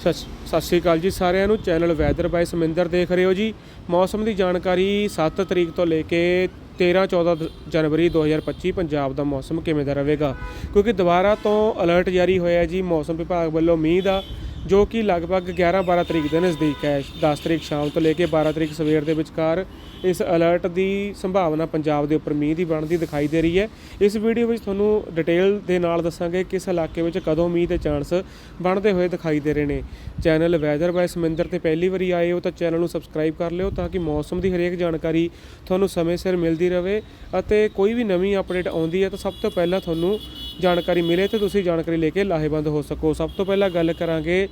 ਸਤਿ ਸਤਿ ਸ਼੍ਰੀ ਅਕਾਲ ਜੀ ਸਾਰਿਆਂ ਨੂੰ। ਚੈਨਲ ਵੈਦਰ ਬਾਈ ਸਮਿੰਦਰ ਦੇਖ ਰਹੇ ਹੋ ਜੀ। ਮੌਸਮ ਦੀ ਜਾਣਕਾਰੀ 7 ਤਰੀਕ ਤੋਂ ਲੈ ਕੇ 13 14 ਦ- ਜਨਵਰੀ 2025 ਪੰਜਾਬ ਦਾ ਮੌਸਮ ਕਿਵੇਂ ਦਾ ਰਹੇਗਾ? ਕਿਉਂਕਿ ਦੁਬਾਰਾ ਤੋਂ ਅਲਰਟ ਜਾਰੀ ਹੋਇਆ ਜੀ ਮੌਸਮ ਵਿਭਾਗ ਵੱਲੋਂ ਮੀਂਹ ਦਾ। ਜੋ ਕਿ ਲਗਭਗ 11 12 ਤਰੀਕ ਦੇ ਨਜ਼ਦੀਕ ਹੈ। 10 ਤਰੀਕ ਸ਼ਾਮ ਤੋਂ ਲੈ ਕੇ 12 ਤਰੀਕ ਸਵੇਰ ਦੇ ਵਿਚਕਾਰ ਇਸ ਅਲਰਟ ਦੀ ਸੰਭਾਵਨਾ ਪੰਜਾਬ ਦੇ ਉੱਪਰ ਮੀਂਹ ਦੀ ਬਣਦੀ ਦਿਖਾਈ ਦੇ ਰਹੀ ਹੈ। ਇਸ ਵੀਡੀਓ ਵਿੱਚ ਤੁਹਾਨੂੰ ਡਿਟੇਲ ਦੇ ਨਾਲ ਦੱਸਾਂਗੇ ਕਿਸ ਇਲਾਕੇ ਵਿੱਚ ਕਦੋਂ ਮੀਂਹ ਦੇ ਚਾਂਸ ਬਣਦੇ ਹੋਏ ਦਿਖਾਈ ਦੇ ਰਹੇ ਨੇ। ਚੈਨਲ ਵੈਦਰ ਬਾਈ ਸਮਿੰਦਰ ਤੇ ਪਹਿਲੀ ਵਾਰੀ ਆਏ ਹੋ ਤਾਂ ਚੈਨਲ ਨੂੰ ਸਬਸਕ੍ਰਾਈਬ ਕਰ ਲਿਓ ਤਾਂ ਕਿ ਮੌਸਮ ਦੀ ਹਰੇਕ ਜਾਣਕਾਰੀ ਤੁਹਾਨੂੰ ਸਮੇਂ ਸਿਰ ਮਿਲਦੀ ਰਹੇ ਅਤੇ ਕੋਈ ਵੀ ਨਵੀਂ ਅਪਡੇਟ ਆਉਂਦੀ ਹੈ ਤਾਂ ਸਭ ਤੋਂ ਪਹਿਲਾਂ ਤੁਹਾਨੂੰ ਜਾਣਕਾਰੀ ਮਿਲੇ ਤੇ ਤੁਸੀਂ ਜਾਣਕਾਰੀ ਲੈ ਕੇ ਲਾਹੇਵੰਦ ਹੋ ਸਕੋ। ਸਭ ਤੋਂ ਪਹਿਲਾਂ ਗੱਲ ਕਰਾਂਗੇ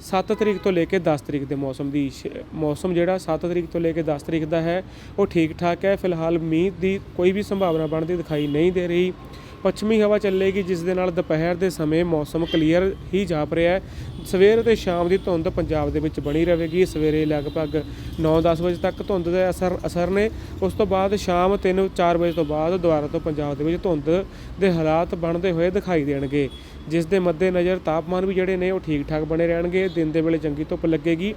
7 ਤਰੀਕ ਤੋਂ ਲੈ ਕੇ 10 ਤਰੀਕ ਦੇ ਮੌਸਮ ਦੀ ਸ਼- ਮੌਸਮ ਜਿਹੜਾ 7 ਤਰੀਕ ਤੋਂ ਲੈ ਕੇ 10 ਤਰੀਕ ਦਾ ਹੈ। ਉਹ ਠੀਕ ਠਾਕ ਹੈ। ਫਿਲਹਾਲ ਮੀਂਹ ਦੀ ਕੋਈ ਵੀ ਸੰਭਾਵਨਾ ਬਣਦੀ ਦਿਖਾਈ ਨਹੀਂ ਦੇ ਰਹੀ। ਪੱਛਮੀ ਹਵਾ ਚੱਲੇਗੀ, ਜਿਸ ਦੇ ਨਾਲ ਦੁਪਹਿਰ ਦੇ ਸਮੇਂ ਮੌਸਮ ਕਲੀਅਰ ਹੀ ਜਾਪ ਰਿਹਾ ਹੈ। ਸਵੇਰ ਤੇ ਸ਼ਾਮ ਦੀ ਧੁੰਦ ਪੰਜਾਬ ਦੇ ਵਿੱਚ ਬਣੀ ਰਹੇਗੀ। ਸਵੇਰੇ ਲਗਭਗ 9-10 ਵਜੇ ਤੱਕ ਧੁੰਦ ਦੇ ਅਸਰ ਅਸਰ ਨੇ। ਉਸ ਤੋਂ ਬਾਅਦ ਸ਼ਾਮ 3-4 ਵਜੇ ਤੋਂ ਬਾਅਦ ਦੁਬਾਰਾ ਤੋਂ ਪੰਜਾਬ ਦੇ ਵਿੱਚ ਧੁੰਦ ਦੇ ਹਾਲਾਤ ਬਣਦੇ ਹੋਏ ਦਿਖਾਈ ਦੇਣਗੇ। ਜਿਸ ਦੇ ਮੱਦੇ ਨਜ਼ਰ ਤਾਪਮਾਨ ਵੀ ਜਿਹੜੇ ਨੇ ਉਹ ਠੀਕ ਠਾਕ ਬਣੇ ਰਹਿਣਗੇ। ਦਿਨ ਦੇ ਵੇਲੇ ਚੰਗੀ ਧੁੱਪ ਲੱਗੇਗੀ।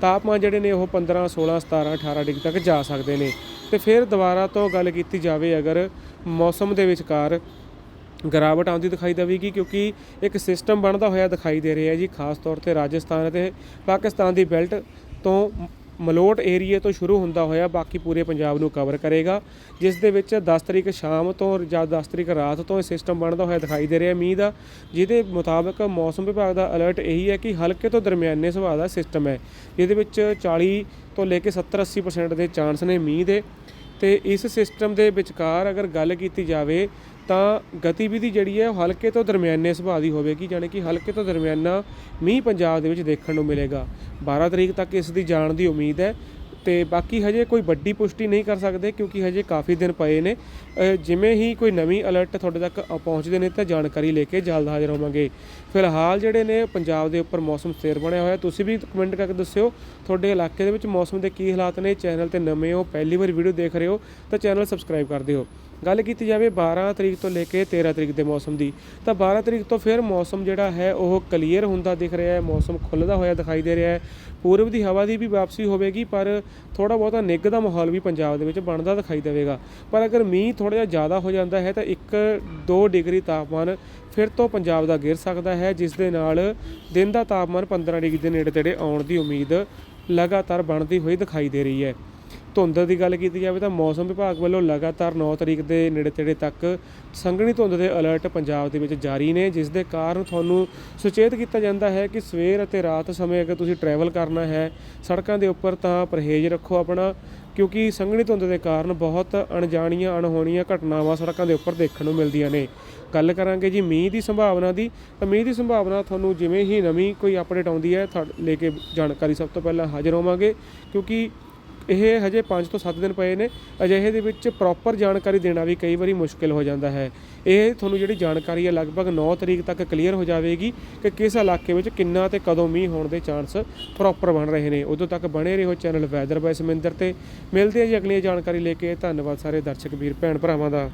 ਤਾਪਮਾਨ ਜਿਹੜੇ ਨੇ ਉਹ 15 16 17 18 ਡਿਗਰੀ ਤੱਕ ਜਾ ਸਕਦੇ ਨੇ। ਤੇ ਫਿਰ ਦੁਬਾਰਾ ਤੋਂ ਗੱਲ ਕੀਤੀ ਜਾਵੇ ਅਗਰ ਮੌਸਮ ਦੇ ਵਿਚਕਾਰ ਗਿਰਾਵਟ ਆਉਂਦੀ ਦਿਖਾਈ ਦੇਵੇਗੀ ਕਿਉਂਕਿ ਇੱਕ ਸਿਸਟਮ ਬਣਦਾ ਹੋਇਆ ਦਿਖਾਈ ਦੇ ਰਿਹਾ ਜੀ, ਖਾਸ ਤੌਰ ਤੇ ਰਾਜਸਥਾਨ ਅਤੇ ਪਾਕਿਸਤਾਨ ਦੀ ਬੈਲਟ ਤੋਂ ਮ- ਮਲੋਟ ਏਰੀਏ ਤੋਂ ਸ਼ੁਰੂ ਹੁੰਦਾ ਹੋਇਆ, ਬਾਕੀ ਪੂਰੇ ਪੰਜਾਬ ਨੂੰ ਕਵਰ ਕਰੇਗਾ, ਜਿਸ ਦੇ ਵਿੱਚ 10 ਤਰੀਕ ਸ਼ਾਮ ਤੋਂ ਜਾਂ 10 ਤਰੀਕ ਰਾਤ ਤੋਂ ਇਹ ਸਿਸਟਮ ਬਣਦਾ ਹੋਇਆ ਦਿਖਾਈ ਦੇ ਰਿਹਾ ਮੀਂਹ ਦਾ ਜਿਹਦੇ ਮੁਤਾਬਕ ਮੌਸਮ ਵਿਭਾਗ ਦਾ ਅਲਰਟ ਇਹੀ ਹੈ ਕਿ ਹਲਕੇ ਤੋਂ ਦਰਮਿਆਨੇ ਸੁਭਾਅ ਦਾ ਸਿਸਟਮ ਹੈ, ਜਿਹਦੇ ਵਿੱਚ 40 ਤੋਂ ਲੈ ਕੇ 70 80% ਦੇ ਚਾਂਸ ਨੇ। ਮੀਂਹ ਦੇ ਤੇ ਇਸ ਸਿਸਟਮ ਦੇ ਵਿਚਕਾਰ ਅਗਰ ਗੱਲ ਕੀਤੀ ਜਾਵੇ ਤਾਂ ਗਤੀਵਿਧੀ ਜਿਹੜੀ ਹੈ ਉਹ ਹਲਕੇ ਤੋਂ ਦਰਮਿਆਨੇ ਸੁਭਾਅ ਦੀ ਹੋਵੇਗੀ ਯਾਨੀ ਕਿ ਹਲਕੇ ਤੋਂ ਦਰਮਿਆਨਾ ਮੀਂਹ ਪੰਜਾਬ ਦੇ ਵਿੱਚ ਦੇਖਣ ਨੂੰ ਮਿਲੇਗਾ। 12 ਤਰੀਕ ਤੱਕ ਇਸ ਦੀ ਜਾਣ ਦੀ ਉਮੀਦ ਹੈ। ਤੇ ਬਾਕੀ ਹਜੇ ਕੋਈ ਵੱਡੀ ਪੁਸ਼ਟੀ ਨਹੀਂ ਕਰ ਸਕਦੇ ਕਿਉਂਕਿ ਹਜੇ ਕਾਫੀ ਦਿਨ ਪਏ ਨੇ। ਜਿਵੇਂ ਹੀ ਕੋਈ ਨਵੀਂ ਅਲਰਟ ਤੁਹਾਡੇ ਤੱਕ ਪਹੁੰਚਦੇ ਨੇ ਤਾਂ ਜਾਣਕਾਰੀ ਲੈ ਕੇ ਜਲਦ ਹਾਜ਼ਰ ਹੋਵਾਂਗੇ। ਫਿਲਹਾਲ ਜਿਹੜੇ ਨੇ ਪੰਜਾਬ ਦੇ ਉੱਪਰ ਮੌਸਮ ਸਥਿਰ ਬਣਿਆ ਹੋਇਆ, ਤੁਸੀਂ ਵੀ ਕਮੈਂਟ ਕਰਕੇ ਦੱਸਿਓ, ਤੁਹਾਡੇ ਇਲਾਕੇ ਦੇ ਵਿੱਚ ਮੌਸਮ ਦੇ ਕੀ ਹਾਲਾਤ ਨੇ, ਚੈਨਲ ਤੇ ਨਵੇਂ ਹੋ, ਪਹਿਲੀ ਵਾਰ ਵੀਡੀਓ ਦੇਖ ਰਹੇ ਹੋ, ਤਾਂ ਚੈਨਲ ਸਬਸਕ੍ਰਾਈਬ ਕਰ ਦਿਓ। ਗੱਲ ਕੀਤੀ ਜਾਵੇ 12 ਤਰੀਕ ਤੋਂ ਲੈ ਕੇ 13 ਤਰੀਕ ਦੇ ਮੌਸਮ ਦੀ, ਤਾਂ 12 ਤਰੀਕ ਤੋਂ ਫਿਰ ਮੌਸਮ ਜਿਹੜਾ ਹੈ ਉਹ ਕਲੀਅਰ ਹੁੰਦਾ ਦਿਖ ਰਿਹਾ ਹੈ, ਮੌਸਮ ਖੁੱਲਦਾ ਹੋਇਆ ਦਿਖਾਈ ਦੇ ਰਿਹਾ ਹੈ। ਪੂਰਬ ਦੀ ਹਵਾ ਦੀ ਵੀ ਵਾਪਸੀ ਹੋਵੇਗੀ, ਪਰ ਥੋੜਾ ਬਹੁਤਾ ਨਿੱਘ ਦਾ ਮਾਹੌਲ ਵੀ ਪੰਜਾਬ ਦੇ ਵਿੱਚ ਬਣਦਾ ਦਿਖਾਈ ਦੇਵੇਗਾ। ਪਰ ਅਗਰ ਮੀਂਹ ਥੋੜਾ ਜਿਹਾ ਜ਼ਿਆਦਾ ਹੋ ਜਾਂਦਾ ਹੈ, ਤਾਂ 1-2 ਡਿਗਰੀ ਤਾਪਮਾਨ ਫਿਰ ਤੋਂ ਪੰਜਾਬ ਦਾ ਗਿਰ ਸਕਦਾ ਹੈ, ਜਿਸ ਦੇ ਨਾਲ ਦਿਨ ਦਾ ਤਾਪਮਾਨ 15 ਡਿਗਰੀ ਦੇ ਨੇੜੇ ਤੇੜੇ ਆਉਣ ਦੀ ਉਮੀਦ ਲਗਾਤਾਰ ਬਣਦੀ ਹੋਈ ਦਿਖਾਈ ਦੇ ਰਹੀ ਹੈ। ਧੁੰਦ ਦੀ ਗੱਲ ਕੀਤੀ ਜਾਵੇ ਤਾਂ ਮੌਸਮ ਵਿਭਾਗ ਵੱਲੋਂ ਲਗਾਤਾਰ 9 ਤਰੀਕ ਦੇ ਨੇੜੇ ਤੇੜੇ ਤੱਕ ਸੰਘਣੀ ਧੁੰਦ ਦੇ ਅਲਰਟ ਪੰਜਾਬ ਦੇ ਵਿੱਚ ਜਾਰੀ ਨੇ, ਜਿਸ ਦੇ ਕਾਰਨ ਤੁਹਾਨੂੰ ਸੁਚੇਤ ਕੀਤਾ ਜਾਂਦਾ ਹੈ ਕਿ ਸਵੇਰ ਅਤੇ ਰਾਤ ਸਮੇਂ ਅਗਰ ਤੁਸੀਂ ਟਰੈਵਲ ਕਰਨਾ ਹੈ, ਸੜਕਾਂ ਦੇ ਉੱਪਰ ਤਾਂ ਪਰਹੇਜ਼ ਰੱਖੋ ਆਪਣਾ, ਕਿਉਂਕਿ ਸੰਘਣੀ ਧੁੰਦ ਦੇ ਕਾਰਨ ਬਹੁਤ ਅਣਜਾਣੀਆਂ, ਅਣਹੋਣੀਆਂ ਘਟਨਾਵਾਂ ਸੜਕਾਂ ਦੇ ਉੱਪਰ ਦੇਖਣ ਨੂੰ ਮਿਲਦੀਆਂ ਨੇ। ਗੱਲ ਕਰਾਂਗੇ ਜੀ ਮੀਂਹ ਦੀ ਸੰਭਾਵਨਾ ਦੀ। ਤਾਂ ਮੀਂਹ ਦੀ ਸੰਭਾਵਨਾ ਤੁਹਾਨੂੰ ਜਿਵੇਂ ਹੀ ਨਵੀਂ ਕੋਈ ਅਪਡੇਟ ਆਉਂਦੀ ਹੈ ਤੁਹਾਡੇ ਲੈ ਕੇ ਜਾਣਕਾਰੀ ਸਭ ਤੋਂ ਪਹਿਲਾਂ ਹਾਜ਼ਰ ਹੋਵਾਂਗੇ, ਕਿਉਂਕਿ ਇਹ ਹਜੇ 5 ਤੋਂ 7 ਦਿਨ ਪਏ ਨੇ। ਅਜਿਹੇ ਦੇ ਵਿੱਚ ਪ੍ਰੋਪਰ ਜਾਣਕਾਰੀ ਦੇਣਾ ਵੀ ਕਈ ਵਾਰੀ ਮੁਸ਼ਕਿਲ ਹੋ ਜਾਂਦਾ ਹੈ। ਇਹ ਤੁਹਾਨੂੰ ਜਿਹੜੀ ਜਾਣਕਾਰੀ ਹੈ, ਲਗਭਗ 9 ਤਰੀਕ ਤੱਕ ਕਲੀਅਰ ਹੋ ਜਾਵੇਗੀ ਕਿ ਕਿਸ ਇਲਾਕੇ ਵਿੱਚ ਕਿੰਨਾ ਤੇ ਕਦੋਂ ਮੀਂਹ ਹੋਣ ਦੇ ਚਾਂਸ ਪ੍ਰੋਪਰ ਬਣ ਰਹੇ ਨੇ। ਉਦੋਂ ਤੱਕ ਬਣੇ ਰਹੋ ਚੈਨਲ ਵੈਦਰ ਬਾਈ ਸਮਿੰਦਰ ਤੇ। ਮਿਲਦੇ ਆ ਜੀ ਅਗਲੀ ਜਾਣਕਾਰੀ ਲੈ ਕੇ। ਧੰਨਵਾਦ ਸਾਰੇ ਦਰਸ਼ਕ ਵੀਰ, ਭੈਣ ਭਰਾਵਾਂ ਦਾ।